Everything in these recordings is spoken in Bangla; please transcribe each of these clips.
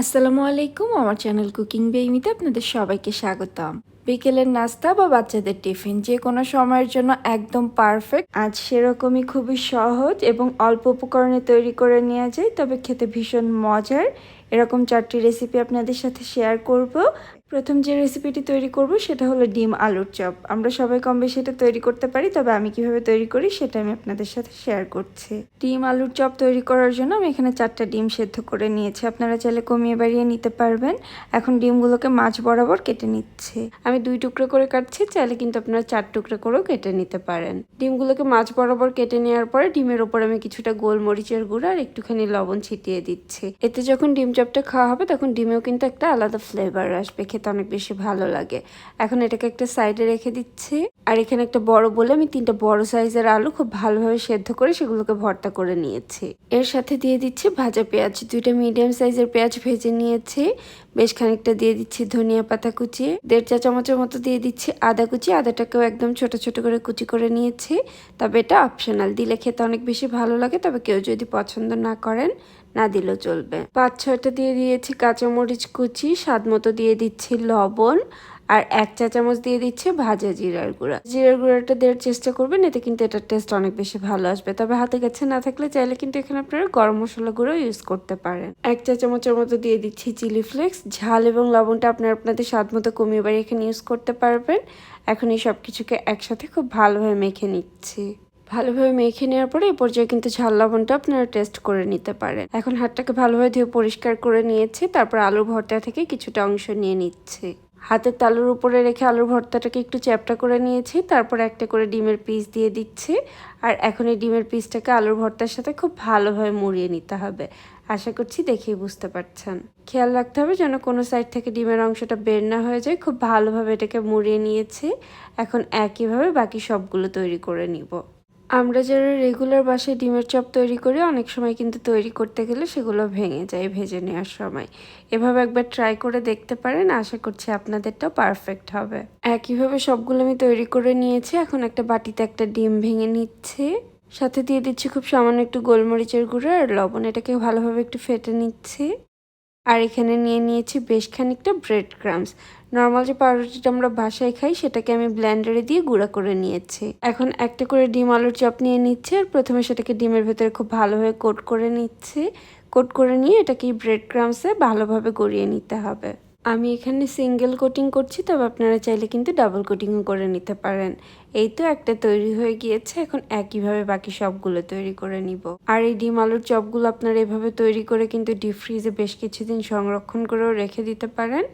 আসসালামু আলাইকুম, আমার চ্যানেল কুকিং বেইমিতে আপনাদের সবাইকে স্বাগতম। বিকেলের নাস্তা বা বাচ্চাদের টিফিন, যে কোনো সময়ের জন্য একদম পারফেক্ট, আজ সেরকমই খুবই সহজ এবং অল্প উপকরণে তৈরি করে নেওয়া যায়, তবে খেতে ভীষণ মজার। এরকম চারটি রেসিপি আপনাদের সাথে শেয়ার করব। প্রথম যে রেসিপিটি তৈরি করব সেটা হলো ডিম আলুর চপ। আমরা সবাই কম বেশি এটা তৈরি করতে পারি, তবে আমি কীভাবে তৈরি করি সেটা আমি আপনাদের সাথে শেয়ার করছি। ডিম আলুর চপ তৈরি করার জন্য আমি এখানে চারটা ডিম সেদ্ধ করে নিয়েছি। আপনারা চাইলে কমিয়ে বাড়িয়ে নিতে পারবেন। এখন ডিমগুলোকে মাছ বরাবর কেটে নিচ্ছে। আমি দুই টুকরো করে কাটছি, চাইলে কিন্তু আপনারা চার টুকরো করেও কেটে নিতে পারেন। ডিমগুলোকে মাছ বরাবর কেটে নেওয়ার পরে ডিমের ওপর আমি কিছুটা গোলমরিচের গুঁড়ো আর একটুখানি লবণ ছিটিয়ে দিচ্ছি। এতে যখন ডিম চপটা খাওয়া হবে তখন ডিমেও কিন্তু একটা আলাদা ফ্লেভার আসবে। খেতে অনেক বেশি ভালো লাগে। এখন এটাকে একটা সাইডে রেখে দিচ্ছি। আর এখানে একটা বড় বলে আমি তিনটা বড় সাইজের আলু খুব ভালোভাবে সেদ্ধ করে সেগুলোকে ভর্তা করে নিয়েছি। এর সাথে দিয়ে দিচ্ছি ভাজা পেঁয়াজ। দুইটা মিডিয়াম সাইজের পেঁয়াজ ভেজে নিয়েছি। বেশ খানিকটা দিয়ে দিচ্ছি ধনিয়া পাতা কুচি। দেড় চা চামচের মতো দিয়ে দিচ্ছি আদা কুচি। আদাটাকেও একদম ছোট ছোট করে কুচি করে নিয়েছি। তবে এটা অপশনাল দিলে খেতে অনেক বেশি ভালো লাগে। তবে কেউ যদি পছন্দ না করেন না দিলেও চলবে। পাঁচ ছয়টা দিয়ে দিয়েছি কাঁচামরিচ কুচি, স্বাদ মতো দিয়ে দিচ্ছি লবণ, আর এক চা চামচ দিয়ে দিচ্ছে ভাজা জিরার গুঁড়া। জিরার গুঁড়াটা দেওয়ার চেষ্টা করবেন, এতে কিন্তু এটার টেস্ট অনেক বেশি ভালো আসবে। তবে হাতে কাছে না থাকলে চাইলে কিন্তু এখানে আপনারা গরম মশলা গুঁড়ো ইউজ করতে পারেন। এক চা চামচের মতো দিয়ে দিচ্ছি চিলি ফ্লেক্স ঝাল এবং লবণটা আপনারা আপনাদের স্বাদ মতো কমিয়ে বাড়ি এখানে ইউজ করতে পারবেন। এখন এই সব কিছুকে একসাথে খুব ভালোভাবে মেখে নিচ্ছি। ভালোভাবে মেখে নেওয়ার পরে এই পর্যায়ে কিন্তু ঝাল লবণটা আপনারা টেস্ট করে নিতে পারেন। এখন হাতটাকে ভালোভাবে ধুয়ে পরিষ্কার করে নিয়েছি, তারপর আলুর ভর্তা থেকে কিছুটা অংশ নিয়ে নিচ্ছে। হাতের তালুর উপরে রেখে আলুর ভর্তাটাকে একটু চ্যাপটা করে নিয়েছি, তারপর একটা করে ডিমের পিস দিয়ে দিচ্ছি। আর এখন এই ডিমের পিসটাকে আলুর ভর্তার সাথে খুব ভালোভাবে মুড়িয়ে নিতে হবে। আশা করছি দেখেই বুঝতে পারছেন। খেয়াল রাখতে হবে যেন কোনো সাইড থেকে ডিমের অংশটা বের না হয়ে যায়। খুব ভালোভাবে এটাকে মুড়িয়ে নিয়েছি। এখন একইভাবে বাকি সবগুলো তৈরি করে নিব। আমরা যারা রেগুলার বাসায় ডিমের চপ তৈরি করি, অনেক সময় কিন্তু তৈরি করতে গেলে সেগুলো ভেঙে যায়, ভেজে নেওয়ার সময়। এভাবে একবার ট্রাই করে দেখতে পারেন, আশা করছি আপনাদেরটাও পারফেক্ট হবে। একইভাবে সবগুলো আমি তৈরি করে নিয়েছি, এখন একটা বাটিতে একটা ডিম ভেঙে নিচ্ছে। সাথে দিয়ে দিচ্ছি খুব সামান্য একটু গোলমরিচের গুঁড়ো আর লবণ, এটাকে ভালোভাবে একটু ফেটে নিচ্ছি। আর এখানে নিয়ে নিয়েছি বেশ খানিকটা ব্রেড ক্রামস নর্মাল যে পাউরুটিটা আমরা বাসায় খাই, সেটাকে আমি ব্ল্যান্ডারে দিয়ে গুঁড়া করে নিয়েছি। এখন একটা করে ডিম আলুর চপ নিয়ে নিচ্ছে, আর প্রথমে সেটাকে ডিমের ভেতরে খুব ভালোভাবে কোট করে নিচ্ছে। কোট করে নিয়ে এটাকে ব্রেড ক্রামসে ভালোভাবে গড়িয়ে নিতে হবে। আমি এখানে সিঙ্গেল কোটিং করছি, তবে আপনারা চাইলে কিন্তু ডাবল কোটিংও করে নিতে পারেন। এই তো একটা তৈরি হয়ে গিয়েছে, এখন একইভাবে বাকি সবগুলো তৈরি করে নিব। আর এই ডিম আলুর চপগুলো আপনারা এভাবে তৈরি করে কিন্তু ডিপ ফ্রিজে বেশ কিছুদিন সংরক্ষণ করেও রেখে দিতে পারেন।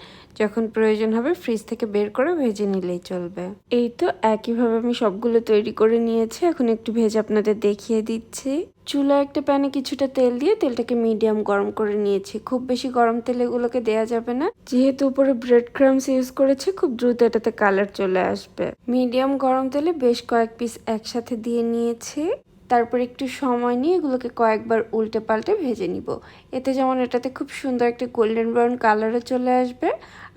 যখন প্রয়োজন হবে ফ্রিজ থেকে বের করে ভেজে নিলেই চলবে। এই তো একইভাবে আমি সবগুলো তৈরি করে নিয়েছি, এখন একটু ভেজে আপনাদের দেখিয়ে দিচ্ছি। চুলা একটা প্যানে কিছুটা তেল দিয়ে তেলটাকে মিডিয়াম গরম করে নিয়েছি। খুব বেশি গরম তেল এগুলোকে দেওয়া যাবে না। যেহেতু উপরে ব্রেড ক্রামস ইউজ করেছে, খুব দ্রুত এটাতে কালার চলে আসবে। মিডিয়াম গরম তেলে বেশ কয়েক পিস একসাথে দিয়ে নিয়েছি। তারপর একটু সময় নিয়ে এগুলোকে কয়েকবার উল্টে পাল্টে ভেজে নিব। এতে যেমন এটাতে খুব সুন্দর একটা গোল্ডেন ব্রাউন কালারও চলে আসবে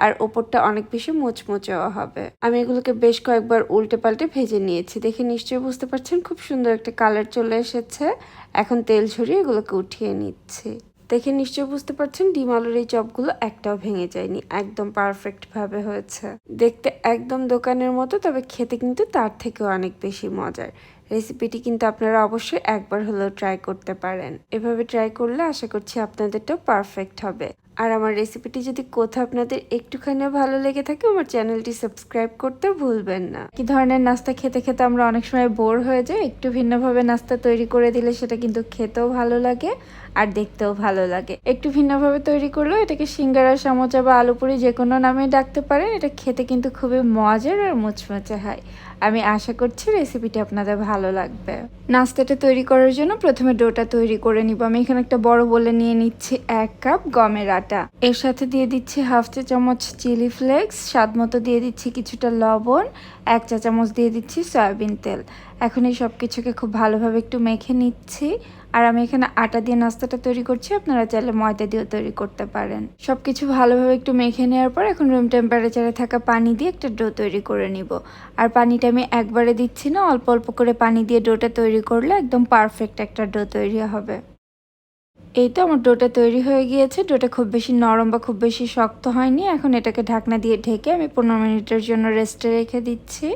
আর ওপরটা অনেক বেশি মোচমোচাও হবে। আমি এগুলোকে বেশ কয়েকবার উল্টে পাল্টে ভেজে নিয়েছি। দেখে নিশ্চয়ই বুঝতে পারছেন খুব সুন্দর একটা কালার চলে এসেছে। এখন তেল ছড়িয়ে এগুলোকে উঠিয়ে নিচ্ছি। দেখে নিশ্চয়ই বুঝতে পারছেন ডিম আলুর এই চপগুলো একটাও ভেঙে যায়নি। একদম পারফেক্ট ভাবে হয়েছে। দেখতে একদম দোকানের মতো, তবে খেতে কিন্তু তার থেকেও অনেক বেশি মজার। রেসিপিটি কিন্তু আপনারা অবশ্যই একবার হলেও ট্রাই করতে পারেন। এভাবে ট্রাই করলে আশা করছি আপনাদেরটাও পারফেক্ট হবে। আর আমার রেসিপিটি যদি কোথাও আপনাদের একটুখানিও ভালো লেগে থাকে, আমার চ্যানেলটি সাবস্ক্রাইব করতে ভুলবেন না। কি ধরনের নাস্তা খেতে খেতে আমরা অনেক সময় বোর হয়ে যাই, একটু ভিন্নভাবে নাস্তা তৈরি করে দিলে সেটা কিন্তু খেতেও ভালো লাগে। আর দেখতেও ভালো লাগে। একটু ভিন্নভাবে তৈরি করলেও এটাকে সিঙ্গারা, সামোচা বা আলুপুরি যে কোনো নামে ডাকতে পারেন এটা খেতে কিন্তু খুবই মজার আর মুচমুচে হয়। আমি আশা করছি রেসিপিটি আপনাদের ভালো লাগবে। নাস্তাটা তৈরি করার জন্য প্রথমে ডোটা তৈরি করে নিব। আমি এখানে একটা বড় বলে নিয়ে নিচ্ছি এক কাপ গমের আটা। এর সাথে দিয়ে দিচ্ছি হাফ চা চামচ চিলি ফ্লেক্স, স্বাদ মতো দিয়ে দিচ্ছি কিছুটা লবণ, এক চা চামচ দিয়ে দিচ্ছি সয়াবিন তেল। এখন এই সব কিছুকে খুব ভালোভাবে একটু মেখে নিচ্ছি। আর আমি এখানে আটা দিয়ে নাস্তাটা তৈরি করছি, আপনারা চাইলে ময়দা দিয়েও তৈরি করতে পারেন। সব কিছু ভালোভাবে একটু মেখে নেওয়ার পর এখন রুম টেম্পারেচারে থাকা পানি দিয়ে একটা ডো তৈরি করে নিব। আর পানিটা আমি একবারে দিচ্ছি না, অল্প অল্প করে পানি দিয়ে ডোটা তৈরি করলে একদম পারফেক্ট একটা ডো তৈরি হবে। এই তো আমার ডোটা তৈরি হয়ে গিয়েছে। ডোটা খুব বেশি নরম বা খুব বেশি শক্ত হয়নি। এখন এটাকে ঢাকনা দিয়ে ঢেকে আমি পনেরো মিনিটের জন্য রেস্টে রেখে দিচ্ছি।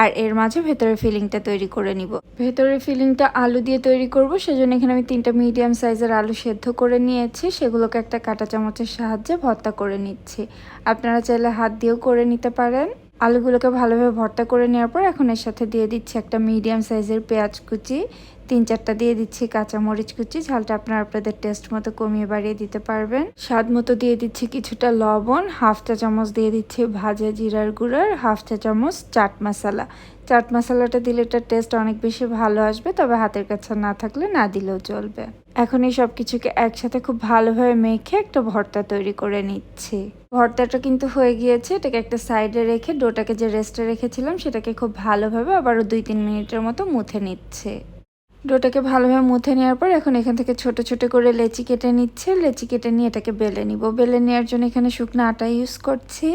আর এর মাঝে ভেতরের ফিলিংটা তৈরি করে নিব। ভেতরের ফিলিংটা আলু দিয়ে তৈরি করব। সেজন্য এখানে আমি তিনটা মিডিয়াম সাইজের আলু সেদ্ধ করে নিয়েছি। সেগুলোকে একটা কাঁটা চামচের সাহায্যে ভর্তা করে নিচ্ছি। আপনারা চাইলে হাত দিয়েও করে নিতে পারেন। আলুগুলোকে ভালোভাবে ভর্তা করে নেওয়ার পর এখন এর সাথে দিয়ে দিচ্ছি একটা মিডিয়াম সাইজের পেঁয়াজ কুচি। তিন চারটা দিয়ে দিচ্ছি কাঁচা মরিচ কুচি। ঝালটা আপনারা আপনাদের টেস্ট মতো কমিয়ে বাড়িয়ে দিতে পারবেন। স্বাদ মতো দিয়ে দিচ্ছি কিছুটা লবণ, হাফ চা চামচ দিয়ে দিচ্ছি ভাজা জিরার গুঁড়ার হাফ চা চামচ চাট মশলা। চাট মশলাটা দিলে এটার টেস্ট অনেক বেশি ভালো আসবে, তবে হাতের কাছে না থাকলে না দিলেও চলবে। এখন এই সব কিছুকে একসাথে খুব ভালোভাবে মেখে একটা ভর্তা তৈরি করে নিচ্ছি। ভর্তাটা কিন্তু হয়ে গিয়েছে, এটাকে একটা সাইডে রেখে ডোটাকে যে রেস্টে রেখেছিলাম, সেটাকে খুব ভালোভাবে আবারও দুই তিন মিনিটের মতো মুথে নিচ্ছে। ডোটাকে ভালোভাবে মুথে নেওয়ার পর এখন এখান থেকে ছোট ছোট করে লেচি কেটে নিচ্ছে। লেচি কেটে নিয়ে এটাকে বেলে নিব। বেলে নেওয়ার জন্য এখানে শুকনো আটা ইউজ করছি।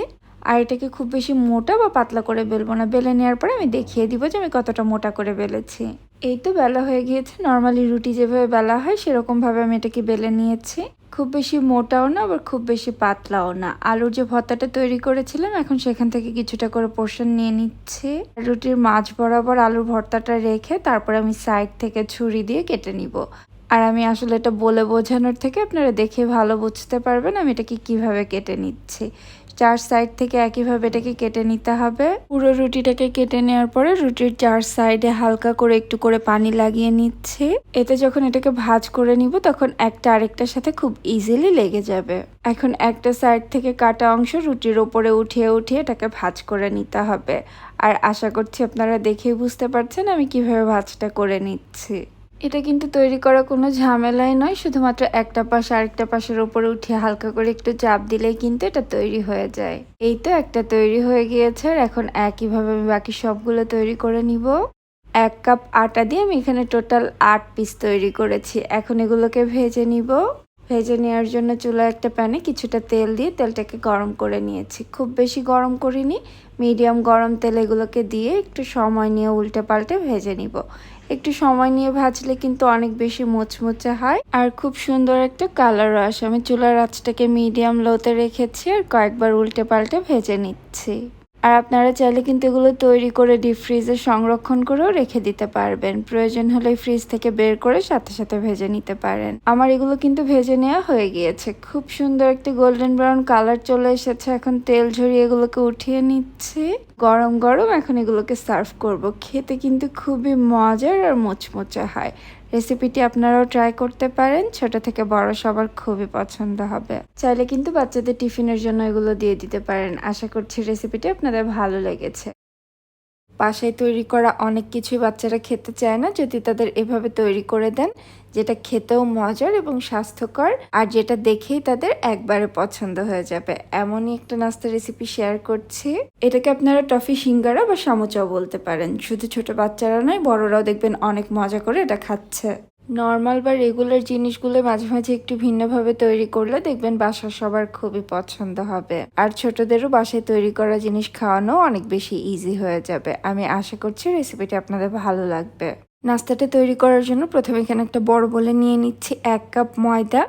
আর এটাকে খুব বেশি মোটা বা পাতলা করে বেলবো না। বেলে নেওয়ার পরে আমি দেখিয়ে দিব যে আমি কতটা মোটা করে বেলেছি। এই তো বেলা হয়ে গিয়েছে। নর্মালি রুটি যেভাবে বেলা হয়, সেরকমভাবে আমি এটাকে বেলে নিয়েছি। খুব বেশি মোটাও না, আবার খুব বেশি পাতলাও না। আলুর যে ভর্তাটা তৈরি করেছিলাম, এখন সেখান থেকে কিছুটা করে পোর্শন নিয়ে নিচ্ছি। রুটির মাছ বরাবর আলুর ভর্তাটা রেখে তারপর আমি সাইড থেকে ছুরি দিয়ে কেটে নিব। আর আমি আসলে এটা বলে বোঝানোর থেকে আপনারা দেখে ভালো বুঝতে পারবেন আমি এটাকে কীভাবে কেটে নিচ্ছি। চার সাইড থেকে একইভাবে এটাকে কেটে নিতে হবে। পুরো রুটিটাকে কেটে নেওয়ার পরে রুটির চার সাইডে হালকা করে একটু করে পানি লাগিয়ে নিচ্ছে। এতে যখন এটাকে ভাজ করে নিব তখন একটা আরেকটার সাথে খুব ইজিলি লেগে যাবে। এখন একটা সাইড থেকে কাটা অংশ রুটির ওপরে উঠিয়ে উঠিয়ে এটাকে ভাজ করে নিতে হবে। আর আশা করছি আপনারা দেখেই বুঝতে পারছেন আমি কীভাবে ভাজটা করে নিচ্ছি। এটা কিন্তু তৈরি করা কোনো ঝামেলাই নয়, শুধুমাত্র একটা পাশ আরেকটা পাশের উপরে উঠিয়ে হালকা করে একটু চাপ দিলেই কিন্তু এটা তৈরি হয়ে যায়। এই তো একটা তৈরি হয়ে গিয়েছে আর এখন একইভাবে আমি বাকি সবগুলো তৈরি করে নিব। এক কাপ আটা দিয়ে আমি এখানে টোটাল আট পিস তৈরি করেছি। এখন এগুলোকে ভেজে নিব। ভেজে নেওয়ার জন্য চুলা একটা প্যানে কিছুটা তেল দিয়ে তেলটাকে গরম করে নিয়েছি। খুব বেশি গরম করিনি, মিডিয়াম গরম তেল এগুলোকে দিয়ে একটু সময় নিয়ে উল্টে পাল্টে ভেজে নিব। একটু সময় নিয়ে ভাজলে কিন্তু অনেক বেশি মোচমোচে হয়। আর খুব সুন্দর একটা কালারও আসে। আমি চুলার আঁচটাকে মিডিয়াম লোতে রেখেছি আর কয়েকবার উল্টে পাল্টে ভেজে নিচ্ছি। আর আপনারা চাইলে কিন্তু এগুলো তৈরি করে ডিপ ফ্রিজে সংরক্ষণ করেও রেখে দিতে পারবেন। প্রয়োজন হলে ফ্রিজ থেকে বের করে সাথে সাথে ভেজে নিতে পারেন। আমার এগুলো কিন্তু ভেজে নেওয়া হয়ে গিয়েছে। খুব সুন্দর একটি গোল্ডেন ব্রাউন কালার চলে এসেছে। এখন তেল ঝরিয়ে এগুলোকে উঠিয়ে নিচ্ছি। গরম গরম এখন এগুলোকে সার্ভ করব। খেতে কিন্তু খুবই মজার আর মুচমুচে হয়। রেসিপিটি আপনারাও ট্রাই করতে পারেন। ছোট থেকে বড় সবার খুবই পছন্দ হবে। চাইলে কিন্তু বাচ্চাদের টিফিনের জন্য এগুলো দিয়ে দিতে পারেন। আশা করছি রেসিপিটি আপনাদের ভালো লেগেছে। বাসায় তৈরি করা অনেক কিছুই বাচ্চারা খেতে চায় না, যদি তাদের এভাবে তৈরি করে দেন, যেটা খেতেও মজার এবং স্বাস্থ্যকর আর যেটা দেখেই তাদের একবারে পছন্দ হয়ে যাবে। এমনই একটা নাস্তা রেসিপি শেয়ার করছি। এটাকে আপনারা টফি সিঙ্গারা বা সামোচাও বলতে পারেন। শুধু ছোট বাচ্চারা নয়, বড়রাও দেখবেন অনেক মজা করে এটা খাচ্ছে। নর্মাল বা রেগুলার জিনিসগুলো মাঝে মাঝে একটু ভিন্নভাবে তৈরি করলে দেখবেন বাসার সবার খুবই পছন্দ হবে। আর ছোটদেরও বাসায় তৈরি করা জিনিস খাওয়ানো অনেক বেশি ইজি হয়ে যাবে। আমি আশা করছি রেসিপিটি আপনাদের ভালো লাগবে। নাস্তাটা তৈরি করার জন্য প্রথমে এখানে একটা বড় বলে নিয়ে নিচ্ছি এক কাপ ময়দা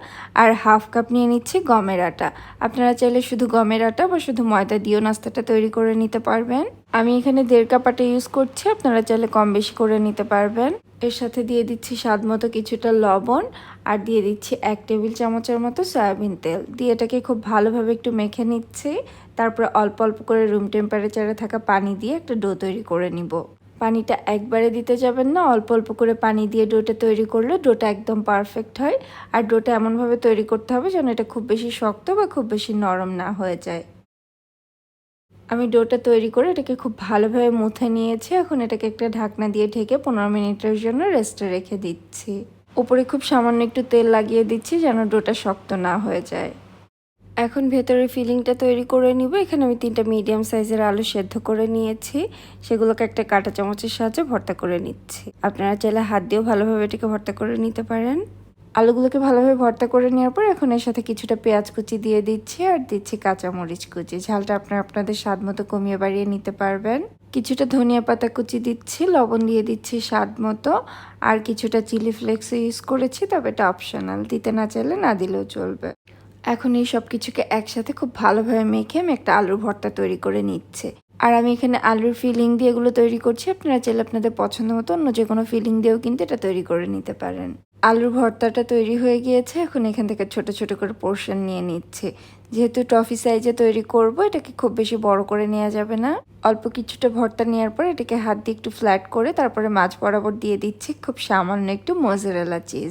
আর হাফ কাপ নিয়ে নিচ্ছি গমের আটা। আপনারা চাইলে শুধু গমের আটা বা শুধু ময়দা দিয়েও নাস্তাটা তৈরি করে নিতে পারবেন। আমি এখানে দেড় কাপ আটা ইউজ করছি, আপনারা চাইলে কম বেশি করে নিতে পারবেন। এর সাথে দিয়ে দিচ্ছি স্বাদ মতো কিছুটা লবণ আর দিয়ে দিচ্ছি এক টেবিল চামচের মতো সয়াবিন তেল। দিয়ে এটাকে খুব ভালোভাবে একটু মেখে নিচ্ছি। তারপরে অল্প অল্প করে রুম টেম্পারেচারে থাকা পানি দিয়ে একটা ডো তৈরি করে নিব। পানিটা একবারে দিতে যাবেন না, অল্প অল্প করে পানি দিয়ে ডোটা তৈরি করলে ডোটা একদম পারফেক্ট হয়। আর ডোটা এমনভাবে তৈরি করতে হবে যেন এটা খুব বেশি শক্ত বা খুব বেশি নরম না হয়ে যায়। আমি ডোটা তৈরি করে এটাকে খুব ভালোভাবে মুথে নিয়েছি। এখন এটাকে একটা ঢাকনা দিয়ে ঢেকে পনেরো মিনিটের জন্য রেস্টে রেখে দিচ্ছি। উপরে খুব সামান্য একটু তেল লাগিয়ে দিচ্ছি যেন ডোটা শক্ত না হয়ে যায়। এখন ভেতরের ফিলিংটা তৈরি করে নিব। এখানে আমি তিনটা মিডিয়াম সাইজের আলু সেদ্ধ করে নিয়েছি। সেগুলোকে একটা কাঁটা চামচের সাহায্যে ভর্তা করে নিচ্ছি। আপনারা চাইলে হাত দিয়েও ভালোভাবে এটাকে ভর্তা করে নিতে পারেন। আলুগুলোকে ভালোভাবে ভর্তা করে নেওয়ার পর এখন এর সাথে কিছুটা পেঁয়াজ কুচি দিয়ে দিচ্ছি আর দিচ্ছি কাঁচামরিচ কুচি। ঝালটা আপনারা আপনাদের স্বাদ মতো কমিয়ে বাড়িয়ে নিতে পারবেন। কিছুটা ধনিয়া পাতা কুচি দিচ্ছি, লবণ দিয়ে দিচ্ছি স্বাদ মতো। আর কিছুটা চিলি ফ্লেক্স ইউজ করেছি, তবে এটা অপশনাল দিতে না চাইলে না দিলেও চলবে। এখন এই সব কিছুকে একসাথে খুব ভালোভাবে মেখে আমি একটা আলুর ভর্তা তৈরি করে নিচ্ছে। আর আমি এখানে আলুর ফিলিং দিয়ে এগুলো তৈরি করছি। আপনারা চাইলে আপনাদের পছন্দ মতো অন্য যে কোনো ফিলিং দিয়েও কিন্তু এটা তৈরি করে নিতে পারেন। আলুর ভর্তাটা তৈরি হয়ে গিয়েছে। এখন এখান থেকে ছোট ছোট করে পোর্শন নিয়ে নিচ্ছে। যেহেতু টফি সাইজে তৈরি করব, এটাকে খুব বেশি বড় করে নেওয়া যাবে না। অল্প কিছুটা ভর্তা নেওয়ার পর এটাকে হাত দিয়ে একটু ফ্ল্যাট করে তারপরে মাছ বরাবর দিয়ে দিচ্ছি খুব সামান্য একটু মোজারেলা চিজ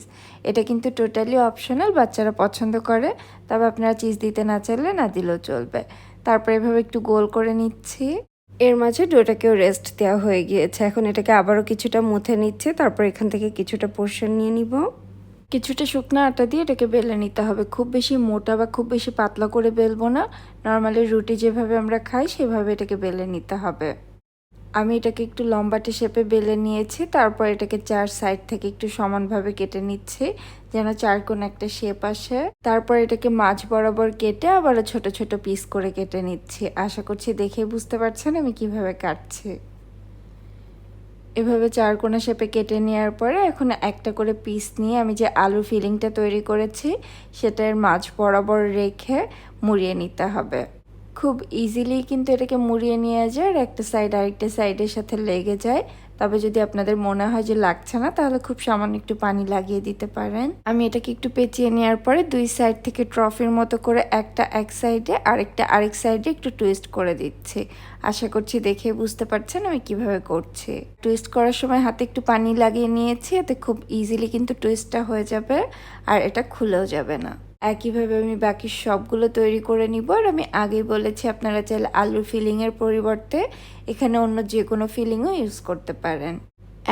এটা কিন্তু টোটালি অপশনাল বাচ্চারা পছন্দ করে, তবে আপনারা চিজ দিতে না চাইলে না দিলেও চলবে। তারপর এভাবে একটু গোল করে নিচ্ছি। এর মাঝে ডোটাকেও রেস্ট দেওয়া হয়ে গিয়েছে। এখন এটাকে আবারও কিছুটা মুথে নিচ্ছে, তারপর এখান থেকে কিছুটা পোর্শন নিয়ে নিব। কিছুটা শুকনো আটা দিয়ে এটাকে বেলে নিতে হবে। খুব বেশি মোটা বা খুব বেশি পাতলা করে বেলবো না। নর্মালি রুটি যেভাবে আমরা খাই, সেভাবে এটাকে বেলে নিতে হবে। আমি এটাকে একটু লম্বাটে শেপে বেলে নিয়েছি। তারপর এটাকে চার সাইড থেকে একটু সমানভাবে কেটে নিচ্ছি, যেন চার কোন একটা শেপ আসে। তারপর এটাকে মাছ বরাবর কেটে আবারও ছোট ছোট পিস করে কেটে নিচ্ছি। আশা করছি দেখে বুঝতে পারছেন আমি কীভাবে কাটছি। এভাবে চার কোনা শেপে কেটে নেওয়ার পরে এখন একটা করে পিস নিয়ে আমি যে আলু ফিলিংটা তৈরি করেছি, সেটার মাছ বরাবর রেখে মুড়িয়ে নিতে হবে। খুব ইজিলি কিন্তু এটাকে মুড়িয়ে নিয়ে যায় আর একটা সাইড আরেকটা সাইডের সাথে লেগে যায়। তবে যদি আপনাদের মনে হয় যে লাগছে না, তাহলে খুব সামান্য একটু পানি লাগিয়ে দিতে পারেন। আমি এটাকে একটু পেঁচিয়ে নেওয়ার পরে দুই সাইড থেকে ট্রফির মতো করে একটা এক সাইডে আরেকটা আরেক সাইডে একটু টুইস্ট করে দিচ্ছি। আশা করছি দেখে বুঝতে পারছেন আমি কীভাবে করছি। টুইস্ট করার সময় হাতে একটু পানি লাগিয়ে নিয়েছি, এতে খুব ইজিলি কিন্তু টুইস্টটা হয়ে যাবে আর এটা খুলেও যাবে না। একইভাবে আমি বাকি সবগুলো তৈরি করে নিব। আর আমি আগেই বলেছি আপনারা চাইলে আলুর ফিলিংয়ের পরিবর্তে এখানে অন্য যে কোনো ফিলিংও ইউজ করতে পারেন।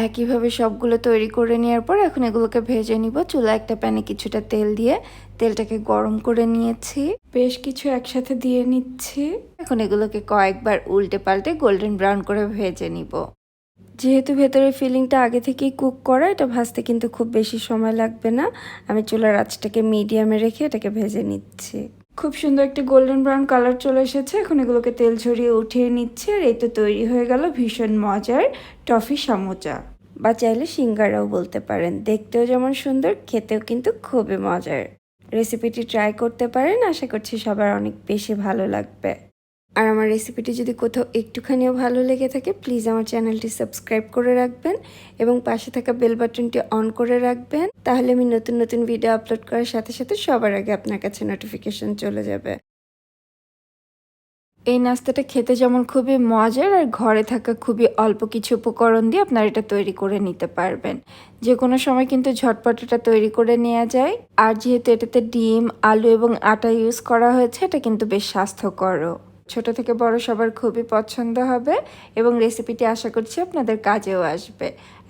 একইভাবে সবগুলো তৈরি করে নেওয়ার পর এখন এগুলোকে ভেজে নিব। চুলা একটা প্যানে কিছুটা তেল দিয়ে তেলটাকে গরম করে নিয়েছি। বেশ কিছু একসাথে দিয়ে নিচ্ছি। এখন এগুলোকে কয়েকবার উল্টে পাল্টে গোল্ডেন ব্রাউন করে ভেজে নিব। যেহেতু ভেতরের ফিলিংটা আগে থেকেই কুক করা, এটা ভাজতে কিন্তু খুব বেশি সময় লাগবে না। আমি চুলার আঁচটাকে মিডিয়ামে রেখে এটাকে ভেজে নিচ্ছি। খুব সুন্দর একটি গোল্ডেন ব্রাউন কালার চলে এসেছে। এখন এগুলোকে তেল ঝরিয়ে উঠিয়ে নিচ্ছে আর এই তো তৈরি হয়ে গেল ভীষণ মজার টফি সামোচা বা চাইলে সিঙ্গারাও বলতে পারেন। দেখতেও যেমন সুন্দর, খেতেও কিন্তু খুবই মজার। রেসিপিটি ট্রাই করতে পারেন। আশা করছি সবার অনেক বেশি ভালো লাগবে। আর আমার রেসিপিটি যদি কোথাও একটুখানিও ভালো লেগে থাকে প্লিজ আমার চ্যানেলটি সাবস্ক্রাইব করে রাখবেন এবং পাশে থাকা বেল বাটনটি অন করে রাখবেন। তাহলে আমি নতুন নতুন ভিডিও আপলোড করার সাথে সাথে সবার আগে আপনার কাছে নোটিফিকেশন চলে যাবে। এই নাস্তাটা খেতে যেমন খুবই মজার আর ঘরে থাকা খুবই অল্প কিছু উপকরণ দিয়ে আপনারা এটা তৈরি করে নিতে পারবেন। যে কোনো সময় কিন্তু ঝটপট এটা তৈরি করে নেওয়া যায়। আর যেহেতু এটাতে ডিম, আলু এবং আটা ইউজ করা হয়েছে, এটা কিন্তু বেশ স্বাস্থ্যকরও। ছোট থেকে বড় সবার খুবই পছন্দ হবে এবং রেসিপিটি আশা করছি আপনাদের কাজেও আসবে।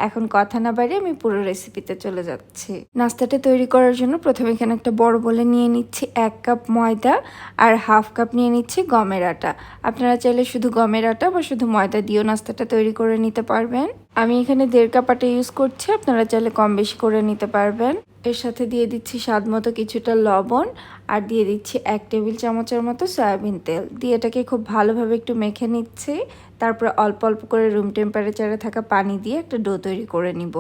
এখন কথা না বাড়িয়ে আমি পুরো রেসিপিতে চলে যাচ্ছি। নাস্তাটা তৈরি করার জন্য প্রথমে এখানে একটা বড় বলে নিয়ে নিচ্ছি এক কাপ ময়দা আর হাফ কাপ নিয়ে নিচ্ছি গমের আটা। আপনারা চাইলে শুধু গমের আটা বা শুধু ময়দা দিয়েও নাস্তাটা তৈরি করে নিতে পারবেন। আমি এখানে দেড় কাপ আটা ইউজ করছি, আপনারা চাইলে কম বেশি করে নিতে পারবেন। এর সাথে দিয়ে দিচ্ছি স্বাদ মতো কিছুটা লবণ আর দিয়ে দিচ্ছি এক টেবিল চামচের মতো সয়াবিন তেল। দিয়ে এটাকে খুব ভালোভাবে একটু মেখে নিচ্ছি। তারপরে অল্প অল্প করে রুম টেম্পারেচারে থাকা পানি দিয়ে একটা ডো তৈরি করে নিব।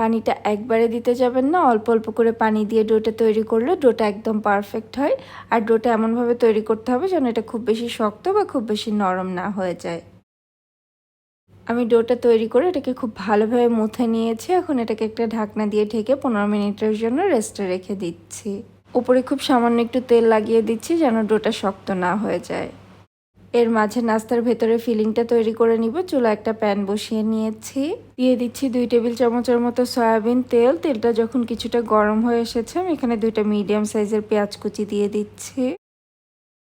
পানিটা একবারে দিতে যাবেন না, অল্প অল্প করে পানি দিয়ে ডোটা তৈরি করলে ডোটা একদম পারফেক্ট হয়। আর ডোটা এমনভাবে তৈরি করতে হবে যেন এটা খুব বেশি শক্ত বা খুব বেশি নরম না হয়ে যায়। আমি ডোটা তৈরি করে এটাকে খুব ভালোভাবে মুথে নিয়েছি। এখন এটাকে একটা ঢাকনা দিয়ে ঢেকে পনেরো মিনিটের জন্য রেস্টে রেখে দিচ্ছি। উপরে খুব সামান্য একটু তেল লাগিয়ে দিচ্ছি যেন ডোটা শক্ত না হয়ে যায়। এর মাঝে নাস্তার ভেতরে ফিলিংটা তৈরি করে নিব। চুলা একটা প্যান বসিয়ে নিয়েছি। দিয়ে দিচ্ছি দুই টেবিল চামচের মতো সয়াবিন তেল। তেলটা যখন কিছুটা গরম হয়ে এসেছে, আমি এখানে দুইটা মিডিয়াম সাইজের পেঁয়াজ কুচি দিয়ে দিচ্ছি।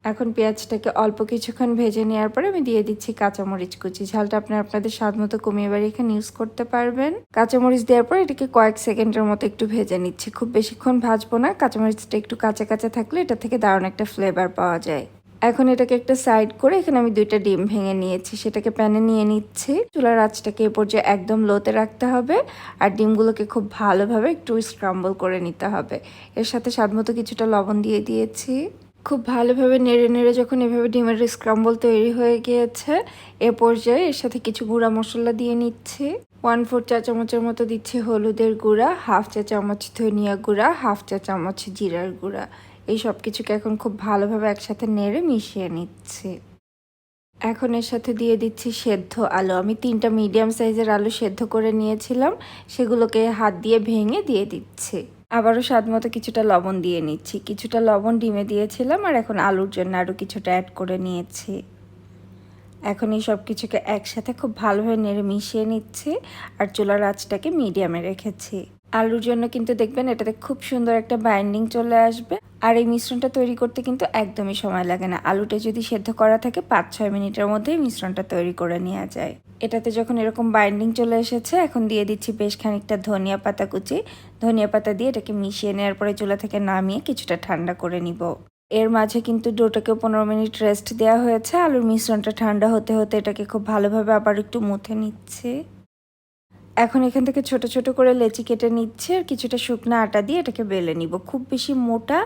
এখন পেঁয়াজটাকে অল্প কিছুক্ষণ ভেজে নেওয়ার পরে আমি দিয়ে দিচ্ছি কাঁচামরিচ কুচি। ঝালটা আপনারা আপনাদের স্বাদ মতো কমিয়ে বাড়ি এখানে ইউজ করতে পারবেন। কাঁচামরিচ দেওয়ার পর এটাকে কয়েক সেকেন্ডের মতো একটু ভেজে নিচ্ছি। খুব বেশিক্ষণ ভাজবো না, কাঁচামরিচটা একটু কাঁচা কাঁচা থাকলে এটা থেকে দারুণ একটা ফ্লেভার পাওয়া যায়। এখন এটাকে একটা সাইড করে এখানে আমি দুইটা ডিম ভেঙে নিয়েছি, সেটাকে প্যানে নিয়ে নিচ্ছি। চুলার আঁচটাকে এ পর্যায়ে একদম লোতে রাখতে হবে আর ডিমগুলোকে খুব ভালোভাবে একটু স্ক্রাম্বল করে নিতে হবে। এর সাথে স্বাদমতো কিছুটা লবণ দিয়ে দিয়েছি। খুব ভালোভাবে নেড়ে নেড়ে যখন এভাবে ডিমের স্ক্রাম্বল তৈরি হয়ে গিয়েছে, এ পর্যায়ে এর সাথে কিছু গুঁড়া মশলা দিয়ে নিচ্ছি। ওয়ান ফোর চা চামচের মতো দিচ্ছি হলুদের গুঁড়া হাফ চা চামচ ধনিয়া গুঁড়া হাফ চা চামচ জিরার গুঁড়া। এই সব কিছুকে এখন খুব ভালোভাবে একসাথে নেড়ে মিশিয়ে নিচ্ছি। এখন এর সাথে দিয়ে দিচ্ছি সেদ্ধ আলু। আমি তিনটা মিডিয়াম সাইজের আলু সেদ্ধ করে নিয়েছিলাম। সেগুলোকে হাত দিয়ে ভেঙে দিয়ে দিচ্ছি। আবারও স্বাদ মতো কিছুটা লবণ দিয়ে নিচ্ছি। কিছুটা লবণ ডিমে দিয়েছিলাম আর এখন আলুর জন্য আরও কিছুটা অ্যাড করে নিয়েছি। এখন এই সব কিছুকে একসাথে খুব ভালোভাবে নেড়ে মিশিয়ে নিচ্ছি আর চুলার আঁচটাকে মিডিয়ামে রেখেছি। আলুর জন্য কিন্তু দেখবেন এটাতে খুব সুন্দর একটা বাইন্ডিং চলে আসবে আর এই মিশ্রণটা তৈরি করতে কিন্তু একদমই সময় লাগে না। আলুটা যদি সেদ্ধ করা থাকে পাঁচ ছয় মিনিটের মধ্যেই মিশ্রণটা তৈরি করে নেওয়া যায়। এটাতে যখন এরকম বাইন্ডিং চলে এসেছে, এখন দিয়ে দিচ্ছি বেশ খানিকটা ধনিয়া পাতা কুচি। ধনিয়া পাতা দিয়ে এটাকে মিশিয়ে নেওয়ার পরে চুলা থেকে নামিয়ে কিছুটা ঠান্ডা করে নিব। এর মাঝে কিন্তু ডোটাকে পনেরো মিনিট রেস্ট দেওয়া হয়েছে। আলুর মিশ্রণটা ঠান্ডা হতে হতে এটাকে খুব ভালোভাবে আবার একটু মুথে নিচ্ছে। এখন এখান থেকে ছোট ছোট করে লেচি কেটে নিচ্ছে আর কিছুটা শুকনো আটা দিয়ে এটাকে বেলে নিব। খুব বেশি মোটা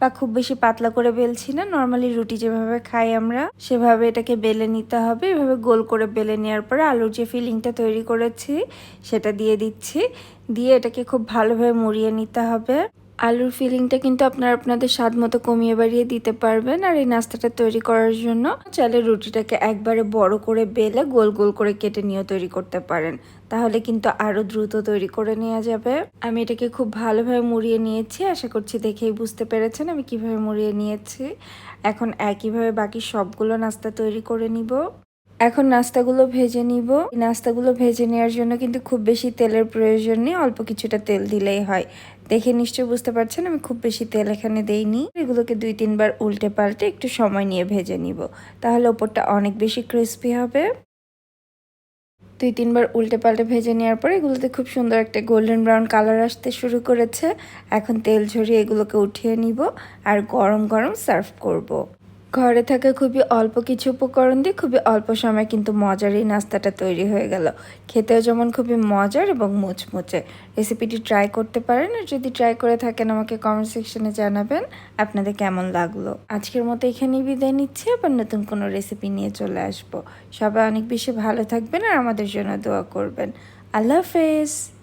বা খুব বেশি পাতলা করে বেলছি না। নর্মালি রুটি যেভাবে খাই আমরা, সেভাবে এটাকে বেলে নিতে হবে। এভাবে গোল করে বেলে নেওয়ার পরে আলুর যে ফিলিংটা তৈরি করেছি, সেটা দিয়ে দিচ্ছি। দিয়ে এটাকে খুব ভালোভাবে মুড়িয়ে নিতে হবে। আলুর ফিলিংটা কিন্তু আপনারা আপনাদের স্বাদ মতো কমিয়ে বাড়িয়ে দিতে পারবেন আর এই নাস্তাটা তৈরি করার জন্য চালের রুটিটাকে একবারে বড় করে বেলে গোল গোল করে কেটে নিয়েও তৈরি করতে পারেন। তাহলে কিন্তু আরও দ্রুত তৈরি করে নেওয়া যাবে। আমি এটাকে খুব ভালোভাবে মুড়িয়ে নিয়েছি। আশা করছি দেখেই বুঝতে পেরেছেন আমি কীভাবে মুড়িয়ে নিয়েছি। এখন একইভাবে বাকি সবগুলো নাস্তা তৈরি করে নিব। এখন নাস্তাগুলো ভেজে নিব। নাস্তাগুলো ভেজে নেওয়ার জন্য কিন্তু খুব বেশি তেলের প্রয়োজন নেই, অল্প কিছুটা তেল দিলেই হয়। দেখে নিশ্চয়ই বুঝতে পারছেন, আমি খুব বেশি তেল এখানে দেইনি। এগুলোকে দুই, তিনবার উল্টে পাল্টে একটু সময় নিয়ে ভেজে নিব। তাহলে ওপরটা অনেক বেশি ক্রিস্পি হবে। দুই, তিনবার উল্টে পাল্টে ভেজে নেওয়ার পর এগুলোতে খুব সুন্দর একটা গোল্ডেন ব্রাউন কালার আসতে শুরু করেছে। এখন তেল ঝরিয়ে এগুলোকে উঠিয়ে নিব আর গরম গরম সার্ভ করব। ঘরে থাকা খুবই অল্প কিছু উপকরণ দিয়ে খুবই অল্প সময় কিন্তু মজার এই নাস্তাটা তৈরি হয়ে গেল। খেতেও যেমন খুবই মজার এবং মুচমুচে। রেসিপিটি ট্রাই করতে পারেন আর যদি ট্রাই করে থাকেন আমাকে কমেন্ট সেকশনে জানাবেন। আপনাদের কেমন লাগল? আজকের মতো এখানেই বিদায় নিচ্ছি। আবার নতুন কোনো রেসিপি নিয়ে চলে আসব। সবাই অনেক বেশি ভালো থাকবেন আর আমাদের জন্য দোয়া করবেন। আল্লাহ হাফেজ।